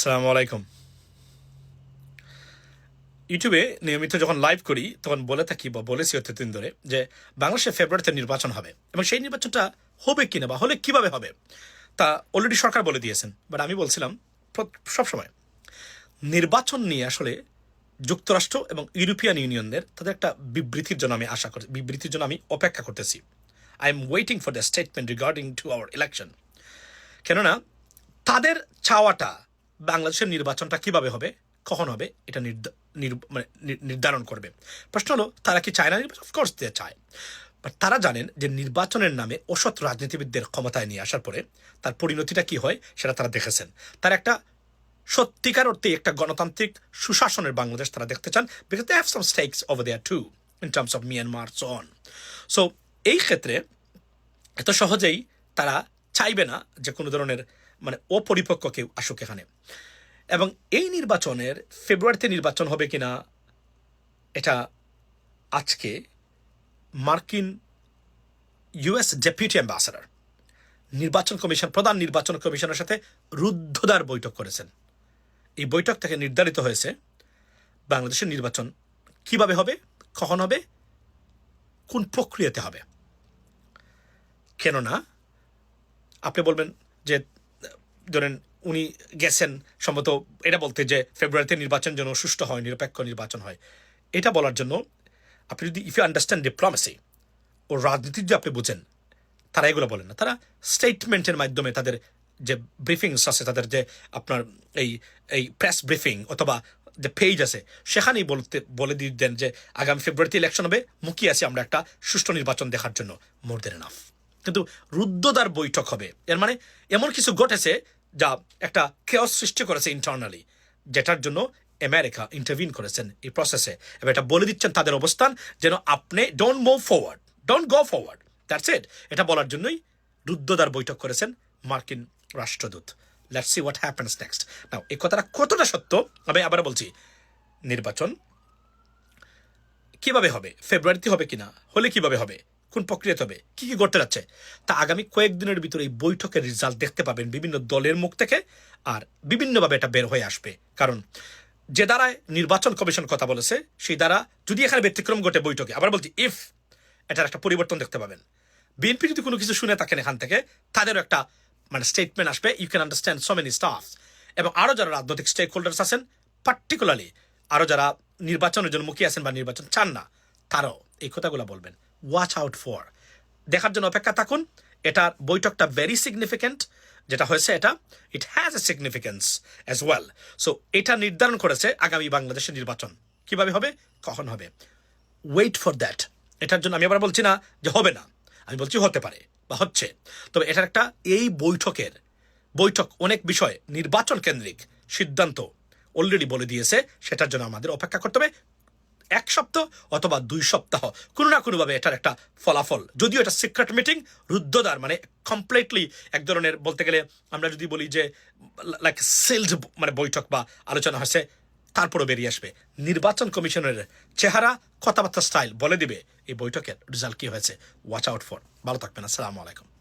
সালামু আলাইকুম। ইউটিউবে নিয়মিত যখন লাইভ করি, তখন বলে থাকি বা বলেছি অত্যদিন ধরে যে বাংলাদেশে ফেব্রুয়ারিতে নির্বাচন হবে এবং সেই নির্বাচনটা হবে কিনা বা হলে কীভাবে হবে, তা অলরেডি সরকার বলে দিয়েছেন। বাট আমি বলছিলাম সবসময় নির্বাচন নিয়ে আসলে যুক্তরাষ্ট্র এবং ইউরোপিয়ান ইউনিয়নদের তাদের একটা বিবৃতির জন্য আমি আশা করি, বিবৃতির জন্য আমি অপেক্ষা করতেছি। I am waiting for the statement regarding to our election কেননা তাদের চাওয়াটা বাংলাদেশের নির্বাচনটা কীভাবে হবে? কখন হবে? এটা মানে নির্ধারণ করবে। প্রশ্ন হলো, তারা কি চায় না অফকোর্স দিয়ে চায়। বাট তারা জানেন যে নির্বাচনের নামে অসৎ রাজনীতিবিদদের ক্ষমতায় নিয়ে আসার পরে তার পরিণতিটা কি হয় সেটা তারা দেখেছেন। তার একটা সত্যিকার অর্থে একটা গণতান্ত্রিক সুশাসনের বাংলাদেশ তারা দেখতে চান because they have some stakes over there too in terms of Myanmar on so এই ক্ষেত্রে এত সহজেই তারা চাইবে না যে কোনো ধরনের মানে অপরিপক্ক কেউ আসুক এখানে। এবং এই নির্বাচনের ফেব্রুয়ারিতে নির্বাচন হবে কিনা, এটা আজকে মার্কিন ইউএস ডেপুটি অ্যাম্বাসাডার, নির্বাচন কমিশন, প্রধান নির্বাচন কমিশনের সাথে রুদ্ধদ্বার বৈঠক করেছেন। এই বৈঠক থেকে নির্ধারিত হয়েছে বাংলাদেশের নির্বাচন কীভাবে হবে, কখন হবে, কোন প্রক্রিয়াতে হবে। কেননা, আপনি বলবেন যে ধরেন উনি গেছেন, সম্ভবত এটা বলতে যে ফেব্রুয়ারিতে নির্বাচন যেন সুষ্ঠু হয়, নিরপেক্ষ নির্বাচন হয়। এটা বলার জন্য আপনি যদি ইফ ইউ আন্ডারস্ট্যান্ড ডিপ্লোমেসি ও রাজনীতির যে আপনি বুঝেন, তারা এগুলো বলেন না। তারা স্টেটমেন্টের মাধ্যমে তাদের যে ব্রিফিংস আছে, তাদের যে আপনার এই এই প্রেস ব্রিফিং অথবা যে পেজ আছে, সেখানেই বলতে, বলে দিয়ে দেন যে আগামী ফেব্রুয়ারিতে ইলেকশন হবে মুখিয়ে আছি আমরা একটা সুষ্ঠু নির্বাচন দেখার জন্য। মোর দেন এনাফ কিন্তু রুদ্ধদ্বার বৈঠক হবে। এর মানে এমন কিছু ঘটেছে যা একটা কেয়স সৃষ্টি করেছে ইন্টারনালি যেটার জন্য আমেরিকা ইন্টারভিন করেছেন এই প্রসেসে এবং এটা বলে দিচ্ছেন তাদের অবস্থান, যেন আপনি don't move forward don't go forward that's it এটা বলার জন্যই রুদ্ধদ্বার বৈঠক করেছেন মার্কিন রাষ্ট্রদূত। Let's see what happens next now এই কথাটা কতটা সত্য? আমি আবার বলছি, নির্বাচন কীভাবে হবে? ফেব্রুয়ারিতে হবে কিনা? হলে কীভাবে হবে? কোন প্রক্রিয়াতে হবে। কি কি করতে যাচ্ছে? তা আগামী কয়েকদিনের ভিতরে এই বৈঠকের রেজাল্ট দেখতে পাবেন বিভিন্ন দলের মুখ থেকে আর বিভিন্নভাবে এটা বের হয়ে আসবে। কারণ যে দ্বারায় নির্বাচন কমিশন কথা বলেছে, সেই দ্বারা যদি এখানে ব্যতিক্রম ঘটে বৈঠকে, আবার বলছি ইফ এটার একটা পরিবর্তন দেখতে পাবেন। বিএনপি যদি কোনো কিছু শুনে থাকেন এখান থেকে, তাদেরও একটা মানে স্টেটমেন্ট আসবে you can understand so many stuff এবং আরও যারা রাজনৈতিক স্টেক হোল্ডার্স আছেন পার্টিকুলারলি আরও যারা নির্বাচনের জন্য মুখিয়ে আছেন বা নির্বাচন চান না, তারাও এই কথাগুলো বলবেন। ওয়াচ আউট ফর দেখার জন্য অপেক্ষা থাকুন, এটার বৈঠকটা ভেরি সিগনিফিক্যান্ট যেটা হয়েছে এটা it has a significance as well so এটা নির্ধারণ করেছে আগামী বাংলাদেশের নির্বাচন। কীভাবে হবে? কখন হবে? ওয়েট ফর দ্যাট এটার জন্য আমি আবার বলছি না যে হবে না। আমি বলছি হতে পারে বা হচ্ছে। তবে এটার একটা, এই বৈঠকের, বৈঠক অনেক বিষয়, নির্বাচন কেন্দ্রিক সিদ্ধান্ত অলরেডি বলে দিয়েছে। সেটার জন্য আমাদের অপেক্ষা করতে হবে। এক সপ্তাহ অথবা দুই সপ্তাহ। কোনো না কোনোভাবে এটার একটা ফলাফল। যদিও এটা সিক্রেট মিটিং রুদ্ধদ্বার মানে কমপ্লিটলি এক ধরনের বলতে গেলে আমরা যদি বলি যে লাইক সেলস মানে বৈঠক বা আলোচনা হয়েছে, তারপরও বেরিয়ে আসবে। নির্বাচন কমিশনের চেহারা, কথাবার্তা স্টাইল বলে দিবে এই বৈঠকের রেজাল্ট কি হয়েছে। ওয়াচ আউট ফর ভালো থাকবেন। আসসালামু আলাইকুম।